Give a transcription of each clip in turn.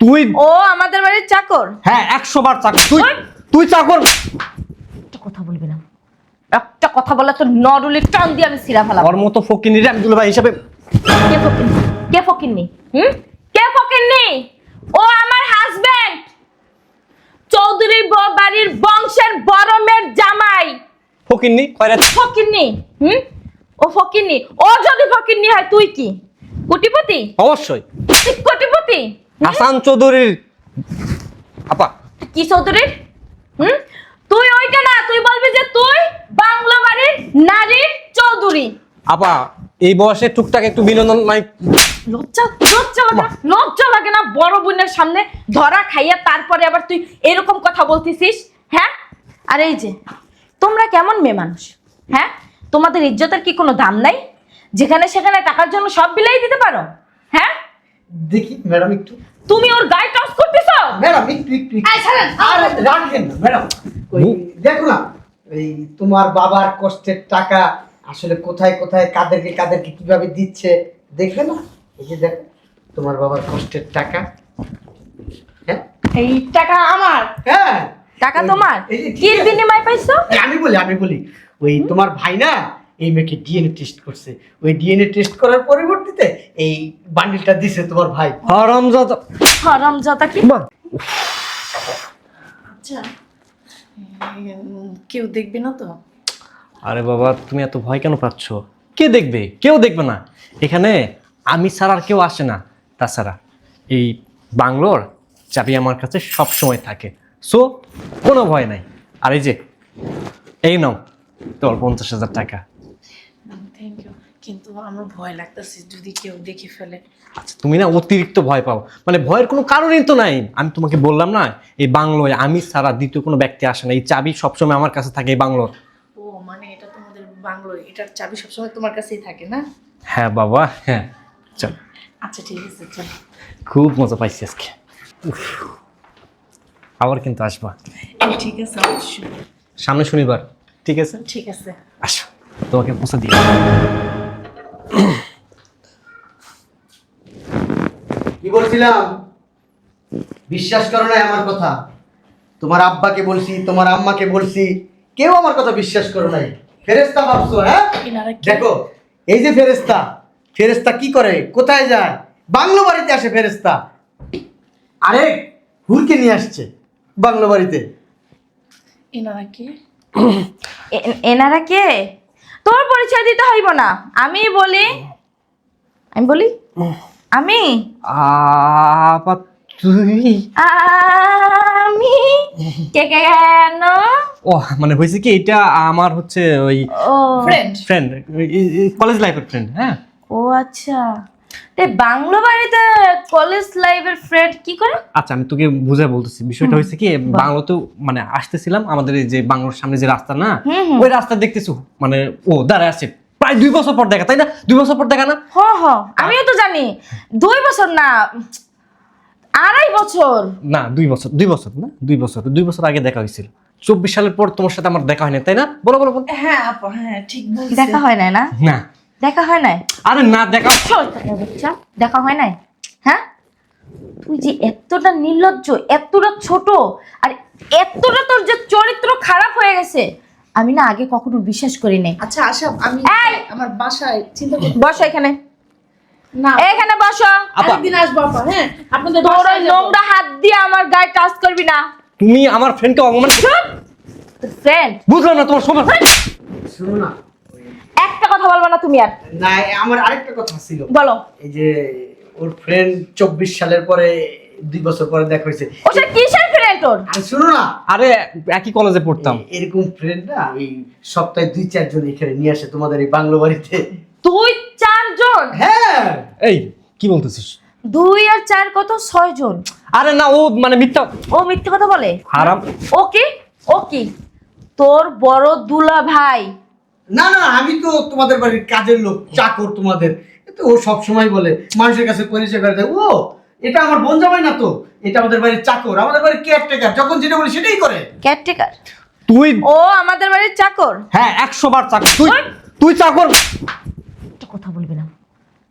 তুই ও আমাদের বাড়ির চাকর? হ্যাঁ একশো বার চাকর। তুই তুই চাকর একটা কথা বলবি না। একটা কথা বলে তো নরুলি টান দিয়ে আমি সিরা ফেলাম ওর মতো ফকিনি রে আমি দুলাভাই হিসাবে কে ফকিন্নি কে ফকিন্নি হুম? কে ফকিন্নি ও আমার হাজবেন্ড চৌধুরী বাড়ির বংশের বড় মেয়ের জামাই। ফকিনি কয়রা ফকিন্নি হুম? ও ফকিন্নি ও যদি ফকিন্নি হয় তুই কি? কোটিপতি? অবশ্যই। কোটিপতি? হাসান চৌধুরীর আপা। কি চৌধুরীর? হুম? তুই ওইটা না তুই বলবি যে তুই বাংলা বাড়ির নারীর চৌধুরী। আপা এই বয়সে টুকটাক একটু বিনোদন নাই লজ্জা লজ্জা লাগে? লজ্জা লাগে না? বড় বোনের সামনে ধরা খাইয়া তারপরে আবার তুই এরকম কথা বলতেছিস হ্যাঁ? আর এই যে তোমরা কেমন মেয়ে মানুষ হ্যাঁ? তোমাদের ইজ্জতের কি কোনো দাম নাই? যেখানে সেখানে টাকার জন্য সব বিলাই দিতে পারো হ্যাঁ? দেখি ম্যাডাম একটু। তুমি ওর গায়ে টস করতেছো? ম্যাডাম একটু একটু। আর রাখেন না ম্যাডাম। ওই দেখো না এই তোমার বাবার কষ্টের টাকা আসলে কোথায় কোথায় কাদেরকে কাদেরকে কীভাবে দিচ্ছে দেখবে না? এই যে দেখো তোমার বাবার কষ্টের টাকা। হ্যাঁ? এই টাকা আমার? হ্যাঁ। টাকা তোমার? কি। বিনিময় পাইছো? আমি বলি আমি বলি ওই তোমার ভাই না এই মেয়েকে ডিএনএ টেস্ট করছে। ওই ডিএনএ টেস্ট করার পরিবর্তিতে এই বান্ডিলটা দিছে তোমার ভাই। হরম যত হরম জতা কি আচ্ছা কেউ দেখবে না তো? আরে বাবা তুমি এত ভয় কেন পাচ্ছ? কে দেখবে? কেউ দেখবে না। এখানে আমি ছাড়া আর কেউ আসে না। তাছাড়া এই বাংলোর চাবি আমার কাছে সব সময় থাকে। সো কোনো ভয় নাই। আর এই যে এই নাও তোর পঞ্চাশ হাজার টাকা। থ্যাংক ইউ কিন্তু আমার ভয় লাগতেছে যদি কেউ দেখে ফেলে। আচ্ছা তুমি না অতিরিক্ত ভয় পাও। মানে ভয়ের কোনো কারণই তো নাই। আমি তোমাকে বললাম না এই বাংলোয় আমি ছাড়া দ্বিতীয় কোনো ব্যক্তি আসে না। এই চাবি সবসময় আমার কাছে থাকে এই বাংলোর। ও মানে এটা তোমাদের বাংলো এটার চাবি সবসময় তোমার কাছেই থাকে না? হ্যাঁ বাবা হ্যাঁ। চল। আচ্ছা ঠিক আছে চল। খুব মজা পাইছি আজকে। উফ। আবার কিন্তু আসবা। ঠিক আছে অবশ্যই। সামনে শনিবার ঠিক আছে? ঠিক আছে। আসো। তোমাকে পৌঁছে দিই কি বলছিলাম? বিশ্বাস করো না আমার কথা। তোমার আব্বাকে বলছি তোমার আম্মাকে বলছি কেউ আমার কথা বিশ্বাস করো নাই। ফেরেস্তা ভাবছ হ্যাঁ? দেখো এই যে ফেরেস্তা ফেরেস্তা কি করে? কোথায় যায়? বাংলো বাড়িতে আসে ফেরেস্তা আরে হুরকে নিয়ে আসছে বাংলো বাড়িতে। এনারা কি? এনারা কে? তোর পরিচয় দিতে হইব না। আমি বলি আমি বলি? আমি? আপা তুই আমি? কে কে কেন? ও মানে হয়েছে কি এটা আমার হচ্ছে ওই ফ্রেন্ড ফ্রেন্ড কলেজ লাইফের ফ্রেন্ড হ্যাঁ? ও আচ্ছা। তে বাংলো বাড়িতে কলেজ লাইফের ফ্রেন্ড কি করে? আচ্ছা আমি তোকে বুঝে বলতেছি। বিষয়টা হয়েছে কি বাংলোতেও মানে আসতেছিলাম আমাদের এই যে বাংলোর সামনে যে রাস্তা না হুম, হুম। ওই রাস্তা দেখতেছো? মানে ও দাঁড়ায় আছে। প্রায় দুই বছর পর দেখা তাই না? দুই বছর পর দেখা না? হ হ আমিও তো জানি। দুই বছর না আড়াই বছর। না দুই বছর দুই বছর না? দুই বছর দুই বছর আগে দেখা হয়েছিল। চব্বিশ সালের পর তোমার সাথে আমার দেখা হয়নি তাই না? বলো বলো বলো। হ্যাঁ হ্যাঁ ঠিক দেখা হয় না? না। দেখা হয় নাই? আরে না দেখা বাচ্চা, দেখা হয় নাই? হ্যাঁ? তুই যে এতটা নির্লজ্জ এতটা ছোট আর এতটা তোর যে চরিত্র খারাপ হয়ে গেছে আমি না আগে কখনো বিশ্বাস করি নাই। আচ্ছা আশা আমি আমার বাসায় চিন্তা করতে বসো এখানে। না। এখানে বসো। আপা। একদিন আসব আপা হ্যাঁ? আপনাদের তোর। নোংরা হাত দিয়ে আমার গায়ে টাচ করবি না। তুমি আমার ফ্রেন্ডকে অপমান ফ্রেন্ড বুঝলাম না তোমার সময় শুনো না একটা কথা বলব না তুমি আর? না আমার আরেকটা কথা ছিল। বলো। এই যে ওর ফ্রেন্ড চব্বিশ সালের পরে দুই বছর পরে দেখা হয়েছে। ওটা কিসের ফ্রেন্ড ওর আর শুনো না। আরে একই কলেজে পড়তাম। এরকম ফ্রেন্ড না ওই সপ্তাহে দুই চারজন এখানে নিয়ে আসে তোমাদের এই বাংলো বাড়িতে। দুই চারজন? হ্যাঁ। এই কি বলতেছিস? দুই আর চার কত? ছয় জন আরে না ও মানে মিথ্যা ও মিথ্যে কথা বলে? হারাম ও কি? ও কি? তোর বড় দুলা ভাই না না আমি তো তোমাদের বাড়ির কাজের লোক চাকর তোমাদের। তো ও সব সময় বলে মানুষের কাছে পরিচয় করে দেয় ও এটা আমার বোন জামাই না তো? এটা আমাদের বাড়ির চাকর আমাদের বাড়ির কেয়ারটেকার যখন যেটা বলি সেটাই করে। ক্যাটটেকার তুই ও আমাদের বাড়ির চাকর? হ্যাঁ একশো বার চাকর। তুই তুই চাকর। একটা কথা বলবি না।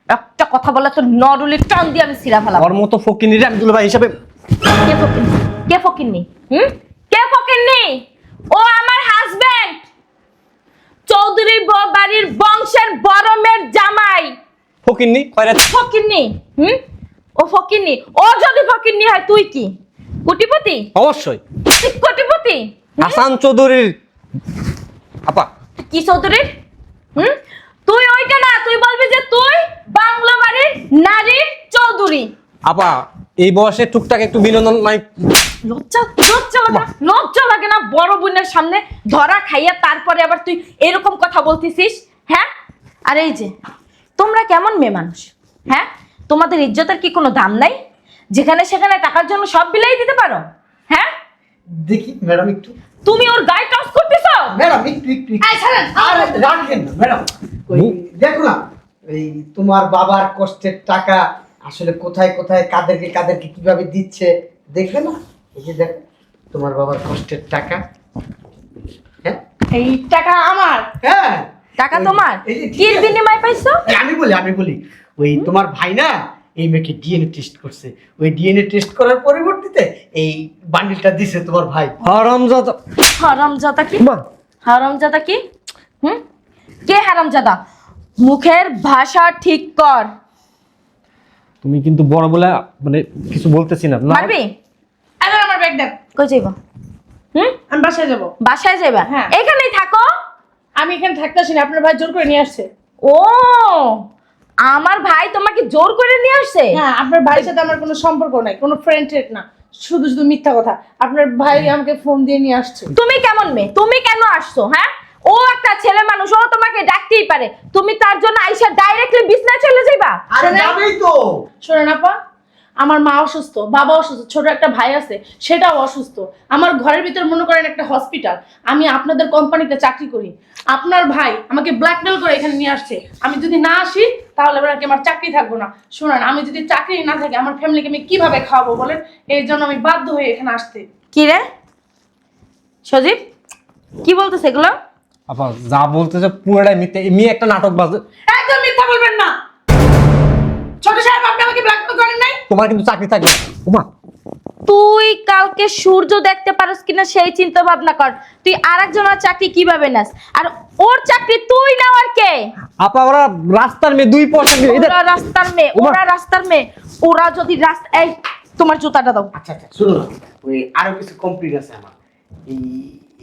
একটা কথা বলে তো নরুলি টান দিয়ে আমি সিরা ফেলাম ওর মতো ফকিনি রে আমি দুলাভাই হিসাবে কে ফকিনি কে ফকিন্নি হুম? কে ফকিন্নি ও আমার হাজবেন্ড চৌধুরী বাড়ির বংশের বড় মেয়ের জামাই। ফকিন্নি কয়রা? ফকিন্নি হুম? ও ফকিন্নি। ও যদি ফকিন্নি হয় তুই কি? কোটিপতি? অবশ্যই। তুই কোটিপতি? হাসান চৌধুরীর আপা। কি চৌধুরীর? হুম? তুই ওইটা না তুই বলবি যে তুই বাংলা বাড়ির নারীর চৌধুরী। আপা এই বয়সে টুকটাক একটু বিনোদন মানে লজ্জা লজ্জা লাগে না? লজ্জা লাগে না বড় বোনের সামনে ধরা খাইয়া তারপরে আবার তুই এরকম কথা বলতেছিস হ্যাঁ? আর এই যে তোমরা কেমন মেয়ে মানুষ হ্যাঁ? তোমাদের ইজ্জতের কি কোনো দাম নাই? যেখানে সেখানে টাকার জন্য সব বিলাই দিতে পারো হ্যাঁ? দেখি ম্যাডাম একটু। তুমি ওর গায়ে টস করতেছো? ম্যাডাম একটু একটু। আর রাখেন না ম্যাডাম। দেখো না এই তোমার বাবার কষ্টের টাকা আসলে কোথায় কোথায় কাদেরকে কাদেরকে কীভাবে দিচ্ছে দেখবে না? এই যে দেখো তোমার বাবার কষ্টের টাকা। হ্যাঁ? এই টাকা আমার? হ্যাঁ। টাকা তোমার? কির বিনিময় পাইছো? আমি বলি আমি বলি ওই তোমার ভাই না এই মেয়েকে ডিএনএ টেস্ট করছে। ওই ডিএনএ টেস্ট করার পরিবর্তিতে এই বান্ডিলটা দিছে তোমার ভাই। হারামজাদা। হারামজাদা কি? হারামজাদা কি? হুম? কে হারামজাদা? মুখের ভাষা ঠিক কর। তুমি কিন্তু বড় বলে মানে কিছু বলতেছি না। মারবি ব্যাগ দেন কই যাইব? হুম? আমি বাসায় যাব। বাসায় যাইবা? হ্যাঁ। এখানেই থাকো। আমি এখানে থাকতেছি না আপনার ভাই জোর করে নিয়ে আসছে। ও আমার ভাই তোমাকে জোর করে নিয়ে আসছে? হ্যাঁ আপনার ভাইয়ের সাথে আমার কোনো সম্পর্ক নাই কোনো ফ্রেন্ড না। শুধু শুধু মিথ্যা কথা। আপনার ভাই আমাকে ফোন দিয়ে নিয়ে আসছে। তুমি কেমন মেয়ে? তুমি কেন আসছো হ্যাঁ? ও একটা ছেলে মানুষ ও তোমাকে ডাকতেই পারে। তুমি তার জন্য আইসা ডাইরেক্টলি বিছনায় চলে যাইবা? আরে? যাবেই তো। শোনেন আপা আমার মা অসুস্থ বাবা অসুস্থ ছোট একটা ভাই আছে সেটাও অসুস্থ। আমার ঘরের ভিতর মনে করেন একটা হসপিটাল আমি আপনাদের কোম্পানিতে চাকরি করি। আপনার ভাই আমাকে ব্ল্যাকমেল করে এখানে নিয়ে আসছে। আমি যদি না আসি তাহলে এবার আর কি আমার চাকরি থাকব না। শোনেন আমি যদি চাকরি না থাকি আমার ফ্যামিলিকে আমি কীভাবে খাওয়াবো বলেন? এই জন্য আমি বাধ্য হয়ে এখানে আসতে কি রে? সজীব কি বলতেছে এগুলো? আপা যা বলতেছে পুরোটাই মিথ্যে। এমনি একটা নাটক বাজে। একদম মিথ্যা বলবেন না! তোমার কিন্তু চাকরি থাকবে। উমা। তুই কালকে সূর্য দেখতে পারস কিনা সেই চিন্তা ভাবনা কর। তুই আরেকজনের চাকরি কীভাবে নাস? আর ওর চাকরি তুই নেওয়ার কে? আপা ওরা রাস্তার মেয়ে দুই পয়সা দিয়ে ওরা রাস্তার মেয়ে ওরা রাস্তার মেয়ে। ওরা যদি রাস্তা এই তোমার জুতাটা দাও। আচ্ছা আচ্ছা শুনো না। ওই আরও কিছু কমপ্লিট আছে আমার। এই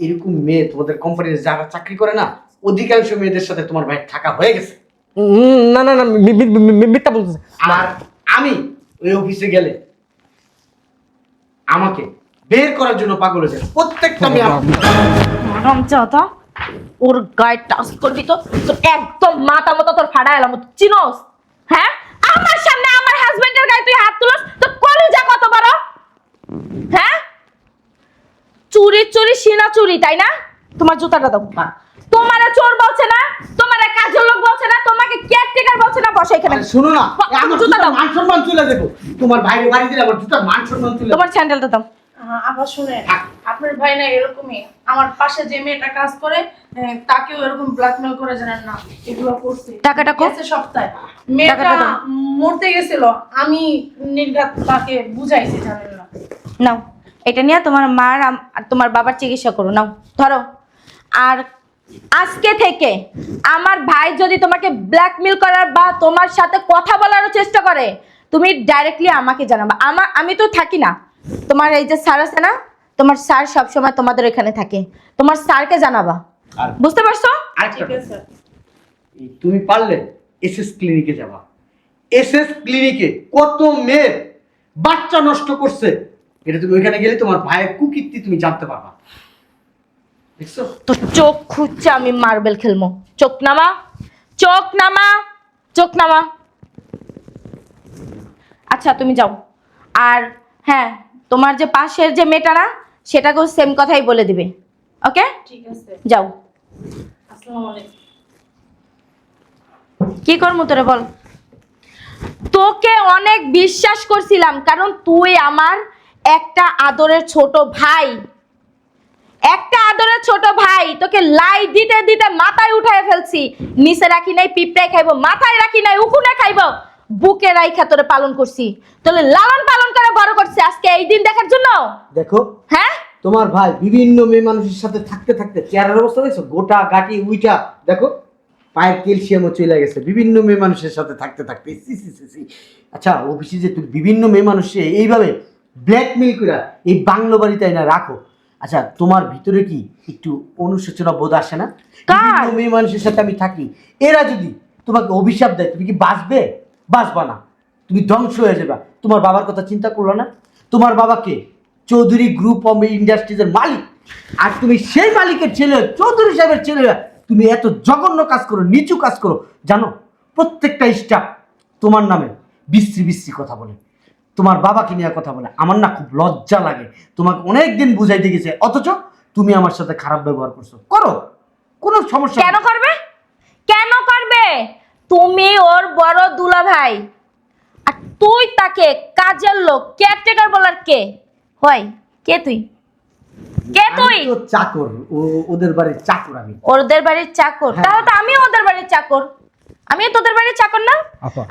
এরকম মেয়ে তোমাদের কোম্পানিতে যারা চাকরি করে না অধিকাংশ মেয়েদের সাথে তোমার ভাই থাকা হয়ে গেছে। উম, না না না মিথ্যা বলতেছে। আর আমি ওই অফিসে গেলে আমাকে বের করার জন্য পাগল হয়ে যায় প্রত্যেকটা মেয়ে আমার- রমজাদা ওর গায়ে টাচ করবি তো তোর একদম মাথা মতো তোর ফাড়া এলাম। চিনোস? হ্যাঁ? আমার সামনে আমার হাজবেন্ডের গায়ে তুই হাত তুলস তো কলিজা কত বড়? হ্যাঁ? চুরি চুরি সিনা চুরি তাই না? তোমার জুতাটা দাও তোমার চোর বলছে না তোমার কাজের লোক বলছে না তোমাকে কেয়ারটেকার বলছে না বসে এখানে। শোনো না আমার জুতা দাও। মান সম্মান চলে যাব তোমার বাইরে বাড়ি দিলে আমার জুতার মান সম্মান চলে তোমার স্যান্ডেলটা দাও। আবার শুনে আপনার ভাই না এরকমই। আমার পাশে যে মেয়েটা কাজ করে তাকেও এরকম ব্ল্যাকমেল করে জানেন না এগুলো করছে। টাকাটা? সপ্তাহে। মেয়েটা মরতে গেছিল আমি নির্ঘাত তাকে বুঝাইছি জানেন না। নাও এটা নিয়ে তোমার মার আর তোমার বাবার চিকিৎসা করো নাও ধরো। আর আজকে থেকে আমার ভাই যদি তোমাকে ব্ল্যাকমেল করার বা তোমার সাথে কথা বলারও চেষ্টা করে তুমি ডাইরেক্টলি আমাকে জানাবা। আমার আমি তো থাকি না। তোমার এই যে স্যার আছে না তোমার স্যার সবসময় তোমাদের এখানে থাকে। তোমার স্যারকে জানাবা। বুঝতে পারছ? তুমি পারলে এসএস ক্লিনিকে যাবা। এসএস ক্লিনিকে কত মেয়ের বাচ্চা নষ্ট করছে এটা তুমি ওইখানে গেলে তোমার ভাইয়ের কুকীর্তি তুমি জানতে পারবা। তো চোখ খুঁজছে আমি মার্বেল খেলব। চোখ নামা চোখ নামা চোখ নামা। আচ্ছা তুমি যাও। আর হ্যাঁ তোমার যে পাশের যে মেয়েটা না সেটাকেও সেম কথাই বলে দিবে। ওকে? ঠিক আছে। যাও। আসসালামু কি করব তোরে বল? তোকে অনেক বিশ্বাস করছিলাম কারণ তুই আমার একটা আদরের ছোট ভাই। একটা আদরের ছোট ভাই তোকে লাই দিতে দিতে মাথায় উঠায় ফেলছি। নিচে রাখি নাই পিঁপড়ায় খাইবো মাথায় রাখি নাই উকুনে খাইবো। বুকে রাইখা তোরে পালন করছি। তোরে লালন পালন করে বড় করছি আজকে এই দিন দেখার জন্য। দেখো হ্যাঁ? তোমার ভাই বিভিন্ন মেয়ে মানুষের সাথে থাকতে থাকতে চেহারার অবস্থা দেখছ? গোটা গাটি উইটা দেখো পায়ের ক্যালসিয়ামও চলে গেছে। বিভিন্ন মেয়ে মানুষের সাথে থাকতে থাকতে সি সি সি সি। আচ্ছা অফিসে যে তুমি বিভিন্ন মেয়ে মানুষে এইভাবে ব্ল্যাকমেল করে এই বাংলো বাড়িতে না রাখো আচ্ছা তোমার ভিতরে কি একটু অনুশোচনা বোধ আসে না? কার? বিভিন্ন মেয়ে মানুষের সাথে আমি থাকি। এরা যদি তোমাকে অভিশাপ দেয় তুমি কি বাঁচবে? বাঁচবা না। তুমি ধ্বংস হয়ে যাবে। তোমার বাবার কথা চিন্তা করল না? তোমার বাবাকে চৌধুরী গ্রুপ অফ ইন্ডাস্ট্রিজের মালিক। আর তুমি সেই মালিকের ছেলে চৌধুরী সাহেবের ছেলেরা তুমি এত জঘন্য কাজ করো নিচু কাজ করো জানো? প্রত্যেকটা স্টাফ তোমার নামে বিশ্রী বিশ্রী কথা বলে। তোমার বাবাকে নিয়ে কথা বলে। আমার না খুব লজ্জা লাগে। তোমাকে অনেক দিন বুঝাইতে গেছে। অথচ তুমি আমার সাথে খারাপ ব্যবহার করছ। করো। কোনো সমস্যা কেন করবে? কেন করবে? তুমি ওর বড় দুলা ভাই আর তুই তাকে কাজের লোক কেয়ারটেকার বলার কে? হয়। কে তুই? কে তুই? আমি তো চাকর। ওদের বাড়ির চাকর আমি। ওদের বাড়ির চাকর। হ্যাঁ। তাহলে তো আমিও ওদের বাড়ির চাকর। আমিও তোদের বাড়ির চাকর না?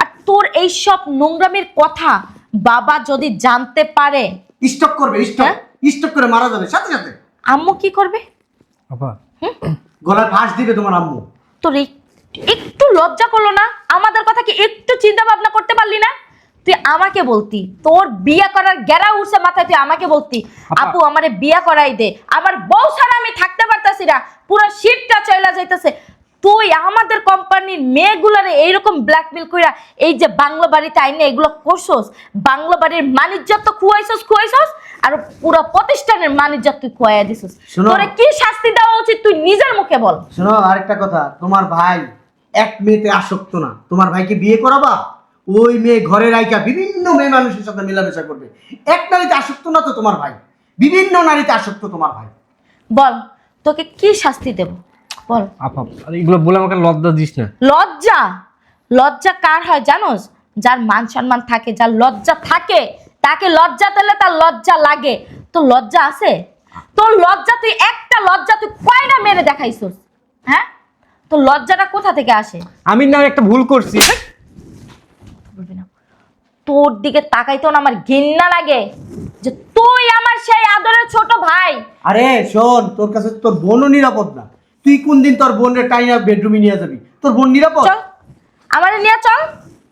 আর তোর এই সব নোংরামির কথা বাবা যদি জানতে পারে স্টক করবে স্টক। হ্যাঁ? স্টক করে মারা যাবে সাথে সাথে। আম্মু কি করবে? আপা। গলায় ফাঁস দিবে তোমার আম্মু। তোর একটু লজ্জা করল না? আমাদের কথা কি একটু চিন্তা ভাবনা করতে পারলি না? তুই আমাকে বলতি তোর বিয়ে করার গেরা উঠছে মাথায় তুই আমাকে বলতি আপু। আমারে বিয়ে করাই দে আমার বউ ছাড়া আমি থাকতে পারতাছি না পুরো শীতটা চলে যাইতেছে। তুই আমাদের কোম্পানির মেয়েগুলারে এইরকম ব্ল্যাকমেল কইরা এই যে বাংলো বাড়িতে আইনে এগুলো করছস বাংলো বাড়ির মানিজ্যত তো খুয়াইছস খুয়াইছস আর পুরো প্রতিষ্ঠানের মানিজ্যত তুই খুয়াইয়া দিছস। তোরে কি শাস্তি দেওয়া উচিত তুই নিজের মুখে বল। শোনো আরেকটা কথা তোমার ভাই এক মেয়েতে আসক্ত না। তোমার ভাইকে বিয়ে করাবা? ওই মেয়ে ঘরে রাইকা বিভিন্ন মেয়ে মানুষের সাথে মেলামেশা করবে। এক নারীতে আসক্ত না তো তোমার ভাই বিভিন্ন নারীতে আসক্ত তোমার ভাই। বল তোকে কি শাস্তি দেব? বল। আপা এগুলো বলে আমাকে লজ্জা দিস না। লজ্জা? লজ্জা কার হয় জানোস? যার মান সম্মান থাকে যার লজ্জা থাকে তাকে লজ্জা দিলে তার লজ্জা লাগে। তোর লজ্জা আছে? তোর লজ্জা তুই একটা লজ্জা তুই কয়টা মেরে দেখাইছস? হ্যাঁ? তোর লজ্জাটা কোথা থেকে আসে? আমি না একটা ভুল করছি। বলবি না। তোর দিকে তাকাইতেও না আমার ঘৃণা লাগে যে তুই আমার সেই আদরের ছোট ভাই। আরে শোন তোর কাছে তোর বোনও নিরাপদ না। তুই কোন দিন তোর বোনের টাইনা বেডরুমে নিয়ে যাবি? তোর বোন নিরাপদ? চল। আমারে নিয়ে চল।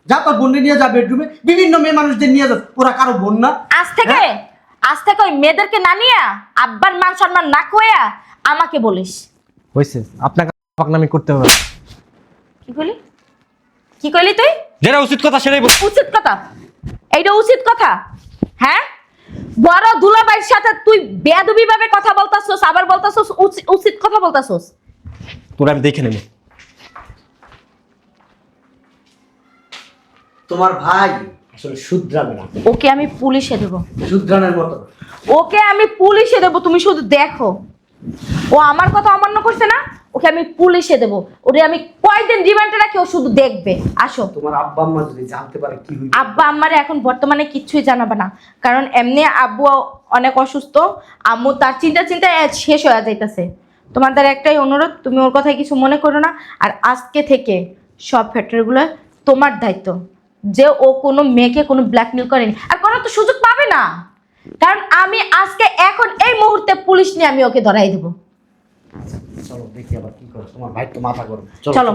যা তোর বোনকে নিয়ে যা বেডরুমে। বিভিন্ন মেয়ে মানুষদের নিয়ে যা। ওরা কারও বোন না। আজ থেকে আজ থেকে ওই মেয়েদেরকে না নিয়া আব্বার মান সম্মান না কইয়া আমাকে বলিস। হয়েছে আপনাকে পাকনামি করতে হবে। কি কইলি? কি কইলি তুই? যেটা উচিত কথা সেটাই বল। উচিত কথা। এইটা উচিত কথা। হ্যাঁ? বড় দুলাভাইয়ের সাথে তুই বেয়াদবি ভাবে কথা বলতাছস আবার বলতাছস উচি- উচিত কথা বলতাছস। তোরা আমি দেখে নেব। তোমার ভাই আসলে শুদ্রাবে না। ওকে আমি পুলিশে দেবো। শুদ্রানের মতো। ওকে আমি পুলিশে দেবো তুমি শুধু দেখো। ও আমার কথা অমান্য করছে না? ওকে আমি পুলিশে দেবো। ওরে আমি কয়দিন রিমান্ডে রাখি ও শুধু দেখবে। আসো। তোমার আব্বা আম্মা যদি জানতে পারে কি হইবে আব্বা আম্মারে এখন বর্তমানে কিচ্ছুই জানাবে না। কারণ এমনি আব্বু অনেক অসুস্থ আম্মু তার চিন্তা চিন্তায় শেষ হয়ে যাইতেছে। তোমাদের একটাই অনুরোধ তুমি ওর কথায় কিছু মনে করো না। আর আজকে থেকে সব ফ্যাক্টরিগুলো তোমার দায়িত্ব। যে ও কোনো মেয়েকে কোনো ব্ল্যাকমেল করেনি। আর কোনো তো সুযোগ পাবে না। কারণ আমি আজকে এখন এই মুহূর্তে পুলিশ নিয়ে আমি ওকে ধরাই দেবো। চলো দেখি আবার কি করো। তোমার ভাই তো মাথা করো চলো।